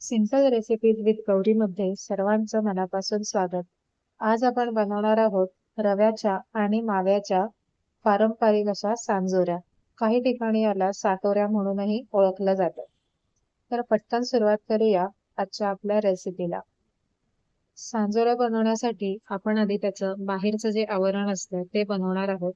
Simple recipes with गौरीमध्ये सर्वांचं मनापासून स्वागत. आज आपण बनवणार आहोत रव्याच्या आणि माव्याच्या पारंपरिक अशा सांजोऱ्या. काही ठिकाणी याला साटोऱ्या म्हणूनही ओळखलं जातं. तर पटकन सुरुवात करूया आजच्या आपल्या रेसिपीला सांजोऱ्या बनवण्यासाठी आपण आधी त्याचं बाहेरचं जे आवरण असतं ते बनवणार आहोत.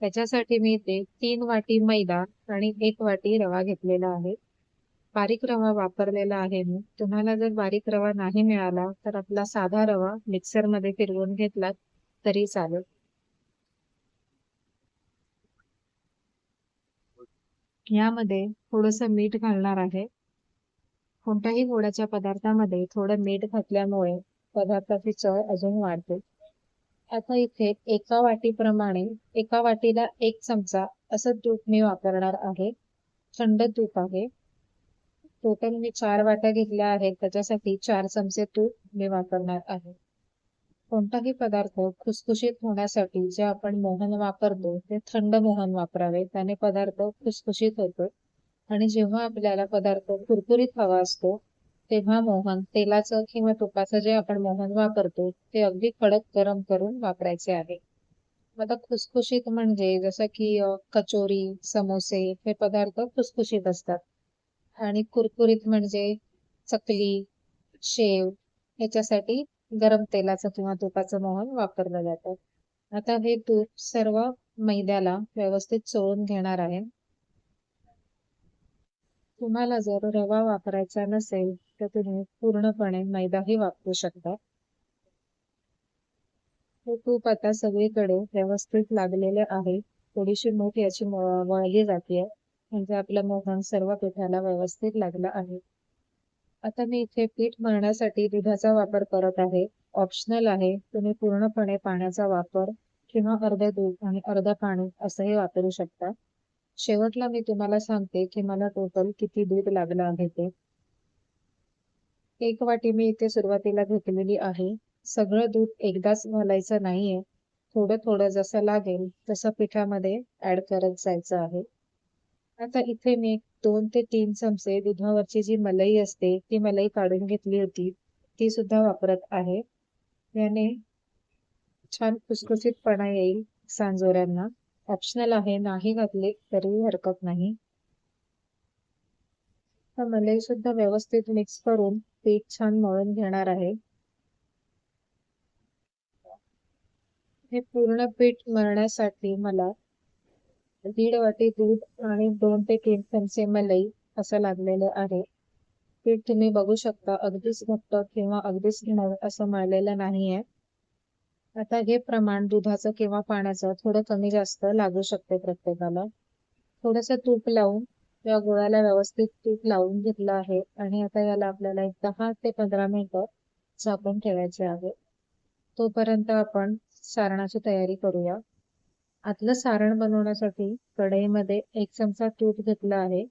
त्याच्यासाठी मी इथे तीन वाटी मैदा आणि एक वाटी रवा घेतलेला आहे. बारीक रवा वापरलेला आहे मी. तुम्हाला जर बारीक रवा नाही मिळाला तर आपला साधा रवा मिक्सरमध्ये फिरवून घेतला तरी चालेल. यामध्ये थोडस मीठ घालणार आहे. कोणत्याही गोडाच्या पदार्थामध्ये थोडं मीठ घातल्यामुळे पदार्थाची चव अजून वाढते. आता इथे एका वाटीप्रमाणे एका वाटीला एक चमचा असं दूध मी वापरणार आहे. थंड दूध आहे. टोटल मी चार वाट्या घेतल्या आहेत. त्याच्यासाठी चार चमचे तूप मी वापरणार आहे. कोणताही पदार्थ खुसखुशीत होण्यासाठी जे आपण मोहन वापरतो ते थंड मोहन वापरावे. त्याने पदार्थ खुसखुशीत होतो. आणि जेव्हा आपल्याला पदार्थ कुरकुरीत हवा असतो तेव्हा मोहन तेलाचं किंवा तुपाचं जे आपण मोहन वापरतो ते अगदी कडक गरम करून वापरायचे आहे. आता खुसखुशीत म्हणजे जसं की कचोरी समोसे हे पदार्थ खुसखुशीत असतात. आणि कुरकुरीत म्हणजे चकली शेव याच्यासाठी गरम तेलाचं किंवा तुपाचं मोहन वापरलं जातं. आता हे तूप सर्व मैद्याला व्यवस्थित चोळून घेणार आहे. तुम्हाला जर रवा वापरायचा नसेल तर तुम्ही पूर्णपणे मैदाही वापरू शकता. हे तूप आता सगळीकडे व्यवस्थित लागलेले आहे. थोडीशी मूठ याची वळली जाते म्हणजे आपलं मोहन सर्व पिठाला व्यवस्थित लागलं आहे. आता मी इथे पीठ मळण्यासाठी दुधाचा वापर करत आहे. ऑप्शनल आहे. तुम्ही पूर्णपणे पाण्याचा वापर किंवा अर्धे दूध आणि अर्ध पाणी असंही वापरू शकता. शेवटला मी तुम्हाला सांगते की मला टोटल किती दूध लागलं आहे ते. एक वाटी मी इथे सुरुवातीला घेतलेली आहे. सगळं दूध एकदाच घालायचं नाहीये. थोडं थोडं जसं लागेल तसं पिठामध्ये ऍड करत जायचं आहे. आता इथे मी दोन ते तीन चमचे दुधावरची जी मलई असते ती मलई काढून घेतली होती ती सुद्धा वापरत आहे. याने छान खुसखुशीतपणा येईल सांजोऱ्यांना. ऑप्शनल आहे नाही घातले तरी हरकत नाही. मलई सुद्धा व्यवस्थित मिक्स करून पीठ छान मळून घेणार आहे. हे पूर्ण पीठ मळण्यासाठी मला दीड वाटी दूध आणि दोन ते तीन चमचे मलई असं लागलेलं आहे. पीठ तुम्ही बघू शकता अगदीच घट्ट किंवा अगदीच असं मळलेलं नाहीये. आता हे प्रमाण दुधाचं किंवा पाण्याचं थोडं कमी जास्त लागू शकते प्रत्येकाला. थोडस तूप लावून या गोळ्याला व्यवस्थित तूप लावून घेतलं आहे आणि आता याला आपल्याला एक दहा ते पंधरा मिनिटं झाकून ठेवायचे आहे. तोपर्यंत आपण सारणाची तयारी करूया. आतलं सारण बनवण्यासाठी कढईमध्ये एक चमचा तूप घेतला आहे.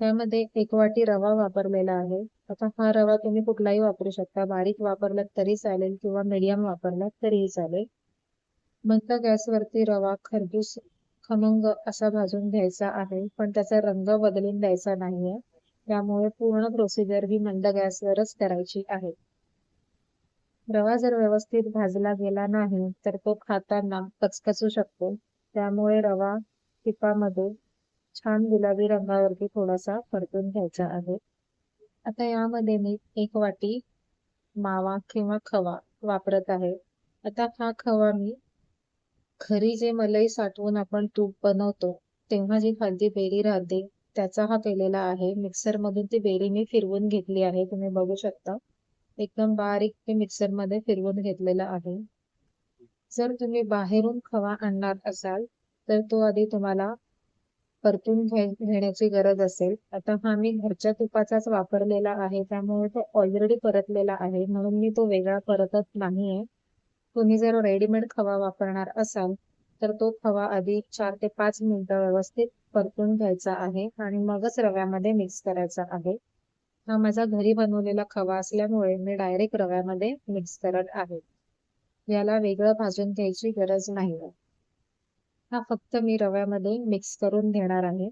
त्यामध्ये एक वाटी रवा वापरलेला आहे. आता हा रवा तुम्ही कुठलाही वापरू शकता. बारीक वापरलात तरी चालेल किंवा मीडियम वापरलात तरीही चालेल. मंद गॅसवरती रवा खरबूस खमंग असा भाजून घ्यायचा आहे. पण त्याचा रंग बदलून द्यायचा नाहीये. त्यामुळे पूर्ण प्रोसिजर ही मंद गॅसवरच करायची आहे. रवा जर व्यवस्थित भाजला गेला नाही तर तो खाताना कचकचू शकतो. त्यामुळे रवा टिपामध्ये छान गुलाबी रंगावरती थोडासा परतून घ्यायचा आहे. आता यामध्ये मी एक वाटी मावा किंवा खवा वापरत आहे. आता हा खवा मी खरी जे मलई साठवून आपण तूप बनवतो तेव्हा जी खालती बेरी राहते त्याचा हा केलेला आहे. मिक्सर मधून ती बेरी मी फिरवून घेतली आहे तुम्ही बघू शकता. एकदम बारीक ते मिक्सरमध्ये फिरवून घेतलेला आहे. जर तुम्ही बाहेरून खवा आणणार असाल तर तो आधी तुम्हाला परतून घेण्याची गरज असेल. आता हा मी घरच्या तुपाचाच वापरलेला आहे त्यामुळे तो ऑलरेडी परतलेला आहे म्हणून मी तो वेगळा परतत नाहीये. तुम्ही जर रेडीमेड खवा वापरणार असाल तर तो खवा आधी चार ते पाच मिनिटं व्यवस्थित परतून घ्यायचा आहे आणि मगच रव्यामध्ये मिक्स करायचा आहे. हा माझा घरी बनवलेला खवा असल्यामुळे मी डायरेक्ट रव्यामध्ये मिक्स करत आहे. याला वेगळं भाजून घ्यायची गरज नाही. हा फक्त मी रव्यामध्ये मिक्स करून घेणार आहे.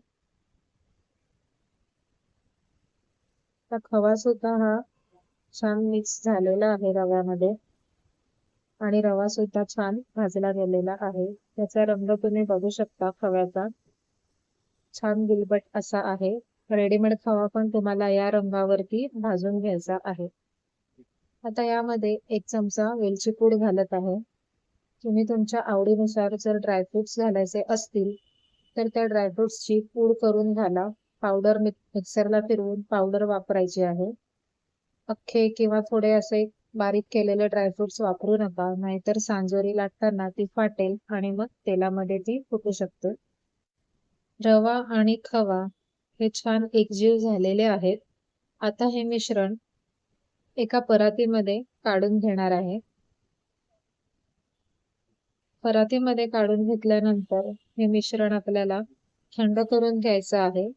आता खवा सुद्धा हा छान मिक्स झालेला आहे रव्यामध्ये. आणि रवा सुद्धा छान भाजला गेलेला आहे. त्याचा रंग तुम्ही बघू शकता खव्याचा. छान गिलबट असा आहे. रेडीमेड खवा पण तुम्हाला या रंगावरती भाजून घ्यायचा आहे. आता यामध्ये एक चमचा वेलची पूड घालत आहे. तुम्ही तुमच्या आवडीनुसार जर ड्रायफ्रुट्स घालायचे असतील तर त्या ड्रायफ्रुट्सची पूड करून घाला. पावडर मिक्सरला फिरवून पावडर वापरायची आहे. अख्खे किंवा थोडे असे बारीक केलेले ड्रायफ्रुट्स वापरू नका नाहीतर सांजोरी लाटताना ती फाटेल आणि मग तेलामध्ये ती फुटू शकते. रवा आणि खवा हे छान एकजीव झालेले आहेत. आता हे मिश्रण एका परातीमध्ये काढून घेणार आहे. परातीमध्ये काढून घेतल्यानंतर हे मिश्रण आपल्याला थंड करून घ्यायचं आहे.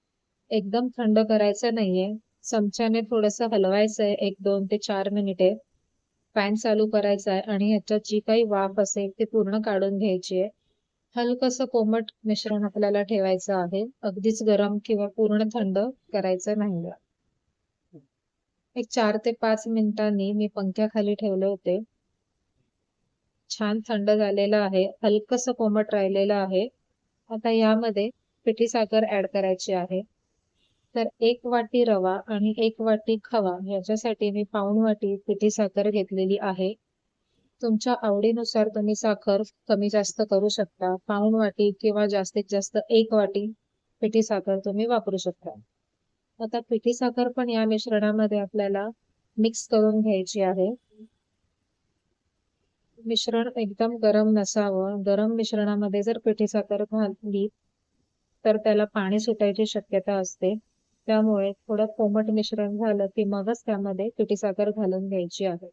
एकदम थंड करायचं नाहीये. चमच्याने थोडस हलवायचं आहे एक दोन ते चार मिनिटे. पॅन चालू करायचा आहे आणि ह्याच्यात जी काही वाफ असेल ती पूर्ण काढून घ्यायची आहे. हलकस कोमट मिश्रण आपल्याला ठेवायचं आहे. अगदीच गरम किंवा पूर्ण थंड करायचं नाही एक चार ते पाच मिनिटांनी मी पंख्याखाली ठेवले होते. छान थंड झालेलं आहे. हलकस कोमट राहिलेलं आहे. आता यामध्ये पिठी साखर ऍड करायची आहे. तर एक वाटी रवा आणि एक वाटी खवा याच्यासाठी मी पाऊण वाटी पिठी साखर घेतलेली आहे. तुमच्या आवडीनुसार तुम्ही साखर कमी जास्त करू शकता. पाऊण वाटी किंवा जास्तीत जास्त एक वाटी पिठी साखर तुम्ही वापरू शकता. आता पिठी साखर पण या मिश्रणामध्ये आपल्याला मिक्स करून घ्यायची आहे. मिश्रण एकदम गरम नसावं. गरम मिश्रणामध्ये जर पिठी साखर घातली तर त्याला पाणी सुटायची शक्यता असते. त्यामुळे थोडं कोमट मिश्रण झालं की मगच त्यामध्ये पिठी साखर घालून घ्यायची आहे.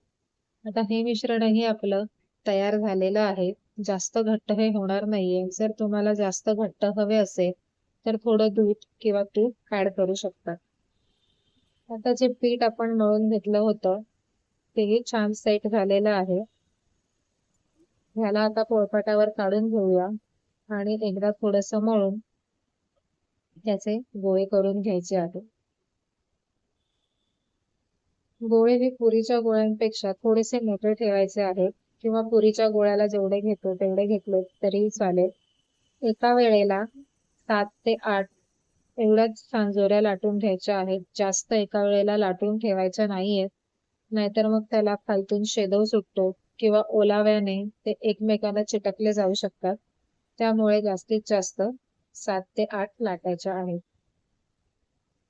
आता हे मिश्रणही आपलं तयार झालेलं आहे. जास्त घट्ट हे होणार नाहीये. जर तुम्हाला जास्त घट्ट हवे असेल तर थोडं दूध किंवा तूप ऍड करू शकता. आता जे पीठ आपण मळून घेतलं होतं तेही छान सेट झालेलं आहे. ह्याला आता पोळपाटावर काढून घेऊया आणि एकदा थोडस मळून त्याचे गोळे करून घ्यायचे आहे गोळे हे पुरीच्या गोळ्यांपेक्षा थोडेसे मोठे ठेवायचे आहेत किंवा पुरीच्या गोळ्याला जेवढे घेतो तेवढे घेतले तरी चालेल. एका वेळेला सात ते आठ एवढ्याच सांजोऱ्या लाटून घ्यायच्या आहेत. जास्त एका वेळेला लाटून ठेवायच्या नाहीयेत नाहीतर मग त्याला खालतून शेदव सुटतो किंवा ओलाव्याने ते एकमेकांना चिटकले जाऊ शकतात. त्यामुळे जास्तीत जास्त सात ते आठ लाटायच्या आहेत.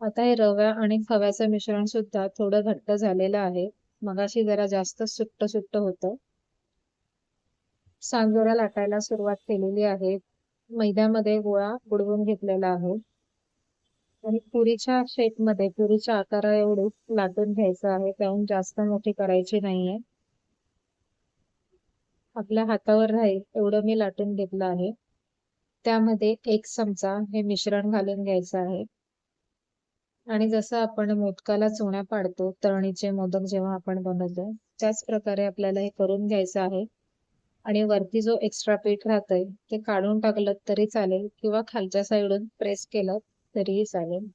आता हे रव्या आणि खव्याचं मिश्रण सुद्धा थोडं घट्ट झालेलं आहे. मगाशी जरा जास्त सुट्ट सुट्ट होतं. सांजोरा लाटायला सुरुवात केलेली आहे. मैद्यामध्ये गोळा बुडवून घेतलेला आहे. आणि पुरीच्या शेपमध्ये पुरीच्या आकारा एवढी लाटून घ्यायचं आहे. त्याहून जास्त मोठी करायची नाहीये. आपल्या हातावर राहील एवढं मी लाटून घेतलं आहे. त्यामध्ये एक चमचा हे मिश्रण घालून घ्यायचं आहे. आणि जसं आपण मोदकाला चुण्या पाडतो तळणीचे मोदक जेव्हा आपण बनवतो त्याच प्रकारे आपल्याला हे करून घ्यायचं आहे. आणि वरती जो एक्स्ट्रा पीठ राहतंय ते काढून टाकलं तरी चालेल किंवा खालच्या साईडून प्रेस केलं तरीही चालेल.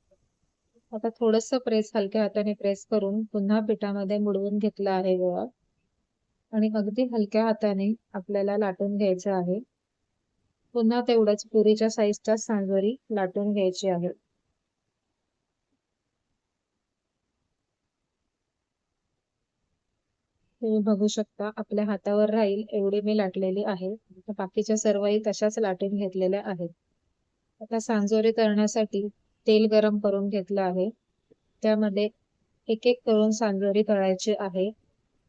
आता थोडस प्रेस हलक्या हाताने प्रेस करून पुन्हा पिठामध्ये बुडवून घेतलं आहे गोळा. आणि अगदी हलक्या हाताने आपल्याला लाटून घ्यायचं आहे. पुन्हा तेवढंच पुरीच्या साईजच्या सांजोरी लाटून घ्यायची आहे. तुम्ही बघू शकता आपल्या हातावर राहील एवढी मी लाटलेली आहे बाकीच्या सर्वही तशाच लाटून घेतलेल्या आहेत. आता सांजोरी तळण्यासाठी तेल गरम करून घेतलं आहे. त्यामध्ये एक एक करून सांजोरी तळायची आहे.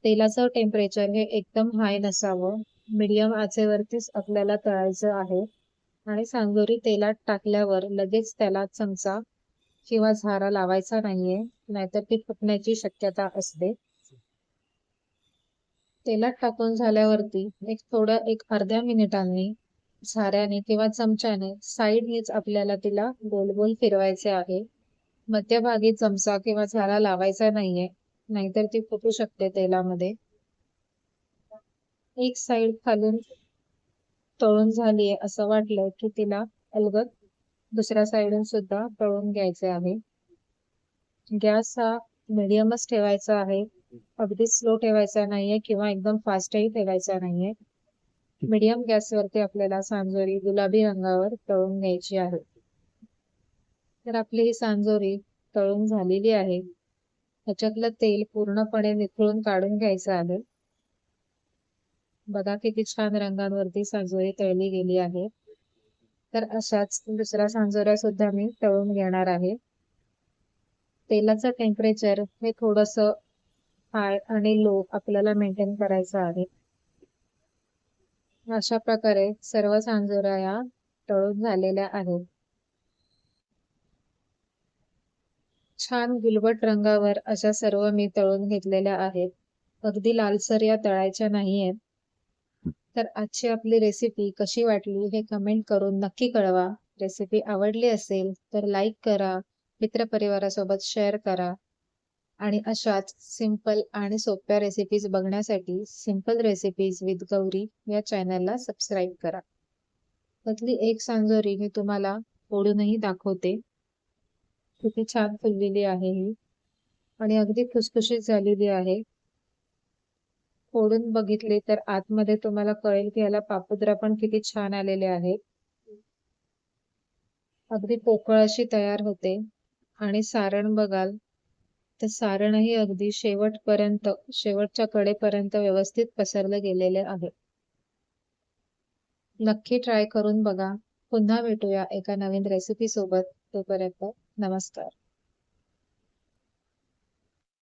तेलाचं टेम्परेचर हे एकदम हाय नसावं. मीडियम आचेवरतीच आपल्याला तळायचं आहे. आणि सांजोरी तेलात टाकल्यावर लगेच त्याला चमचा किंवा झारा लावायचा नाहीये. नाहीतर ती फुटण्याची शक्यता असते. तेलात टाकून झाल्यावरती एक थोडं एक अर्ध्या मिनिटांनी झाऱ्याने किंवा चमच्याने साईडनीच आपल्याला तिला गोल गोल फिरवायचे आहे. मध्यभागी चमचा किंवा झारा लावायचा नाहीये नाहीतर ती फुटू शकते तेलामध्ये. एक साईड खालून तळून झालीये असं वाटलं की तिला अलगद दुसऱ्या साईडून सुद्धा तळून घ्यायचे आहे. गॅस हा मीडियमच ठेवायचा आहे. अगदी स्लो ठेवायचा नाहीये किंवा एकदम फास्टही ठेवायचा नाहीये. मीडियम गॅसवरती आपल्याला सांजोरी गुलाबी रंगावर तळून घ्यायची आहे. तर आपली ही सांजोरी तळून झालेली आहे. त्याच्यातलं तेल पूर्णपणे निथळून काढून घ्यायचं आहे. बघा किती छान रंगांवरती सांजोरी तळली गेली आहे. तर अशाच दुसऱ्या सांजोऱ्या सुद्धा मी तळून घेणार आहे. तेलाचं टेम्परेचर हे थोडस हाय आणि लो आपल्याला मेंटेन करायचा आहे. अशा प्रकारे सर्व सांजोऱ्या या तळून झालेल्या आहेत. छान गुलबट रंगावर अशा सर्व मी तळून घेतलेल्या आहेत. अगदी लालसर या तळायच्या नाहीयेत तर आजची आपली रेसिपी कशी वाटली हे कमेंट करून नक्की कळवा. रेसिपी आवडली असेल तर लाईक करा. मित्रपरिवारासोबत शेअर करा. आणि अशाच सिंपल आणि सोप्या रेसिपीज बघण्यासाठी सिंपल रेसिपीज विथ गौरी या चॅनलला सबस्क्राईब करा. त्यातली एक सांजोरी मी तुम्हाला फोडूनही दाखवते. किती छान फुललेली आहे ही. आणि अगदी खुसखुशीत झालेली आहे. फोडून बघितले तर आतमध्ये तुम्हाला कळेल की याला पापुद्रा पण किती छान आलेले आहेत अगदी पोकळ अशी तयार होते. आणि सारण बघाल तर सारणही अगदी शेवटपर्यंत शेवटच्या कडेपर्यंत व्यवस्थित पसरलं गेलेले आहे. नक्की ट्राय करून बघा. पुन्हा भेटूया एका नवीन रेसिपी सोबत. तोपर्यंत नमस्कार.